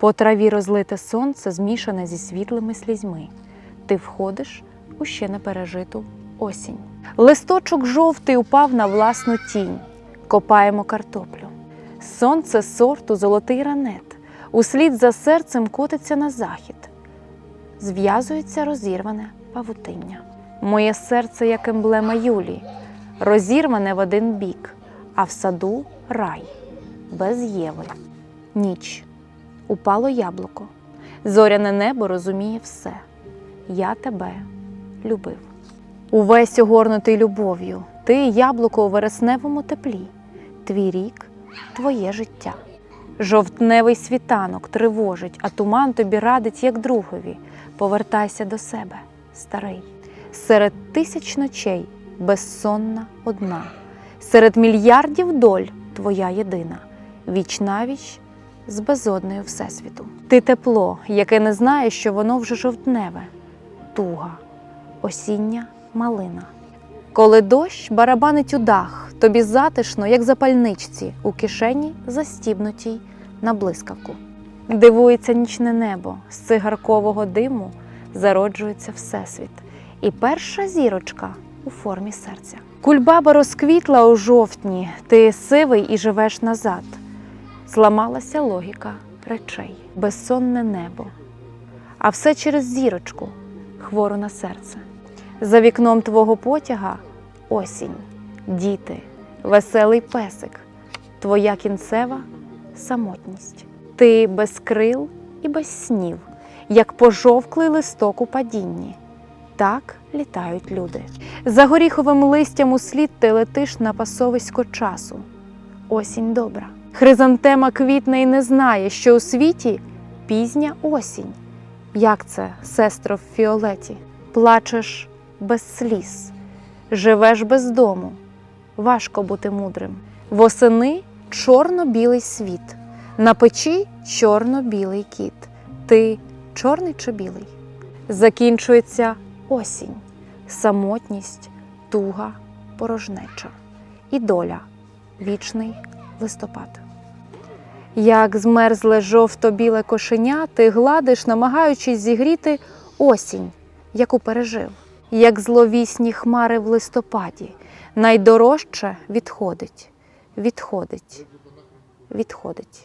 По траві розлите сонце змішане зі світлими слізьми. Ти входиш у ще не пережиту осінь. Листочок жовтий упав на власну тінь. Копаємо картоплю. Сонце сорту золотий ранет. Услід за серцем котиться на захід. Зв'язується розірване павутиння. Моє серце, як емблема Юлії, розірване в один бік, а в саду рай без Єви. Ніч. Упало яблуко. Зоряне небо розуміє все. Я тебе любив. Увесь огорнутий любов'ю, ти яблуко у вересневому теплі, твій рік, твоє життя. Жовтневий світанок тривожить, а туман тобі радить, як другові. Повертайся до себе, старий. Серед тисяч ночей безсонна одна, серед мільярдів доль твоя єдина, віч навіч з безодною Всесвіту. Ти тепло, яке не знає, що воно вже жовтневе, туга, осіння малина. Коли дощ барабанить у дах, тобі затишно, як запальничці, у кишені застібнутій на блискавку. Дивується нічне небо, з цигаркового диму зароджується Всесвіт, і перша зірочка у формі серця. Кульбаба розквітла у жовтні, ти сивий і живеш назад. Зламалася логіка речей, безсонне небо, а все через зірочку, хвору на серце. За вікном твого потяга осінь, діти, веселий песик, твоя кінцева самотність. Ти без крил і без снів, як пожовклий листок у падінні. Так літають люди. За горіховим листям услід ти летиш на пасовисько часу. Осінь добра. Хризантема квітне і не знає, що у світі пізня осінь. Як це, сестро в фіолеті? Плачеш без сліз, живеш без дому. Важко бути мудрим. Восени чорно-білий світ, на печі чорно-білий кіт. Ти чорний чи білий? Закінчується осінь, самотність, туга, порожнеча і доля вічний листопад. Як змерзле жовто-біле кошеня, ти гладиш, намагаючись зігріти осінь, яку пережив, як зловісні хмари в листопаді, найдорожче відходить, відходить, відходить.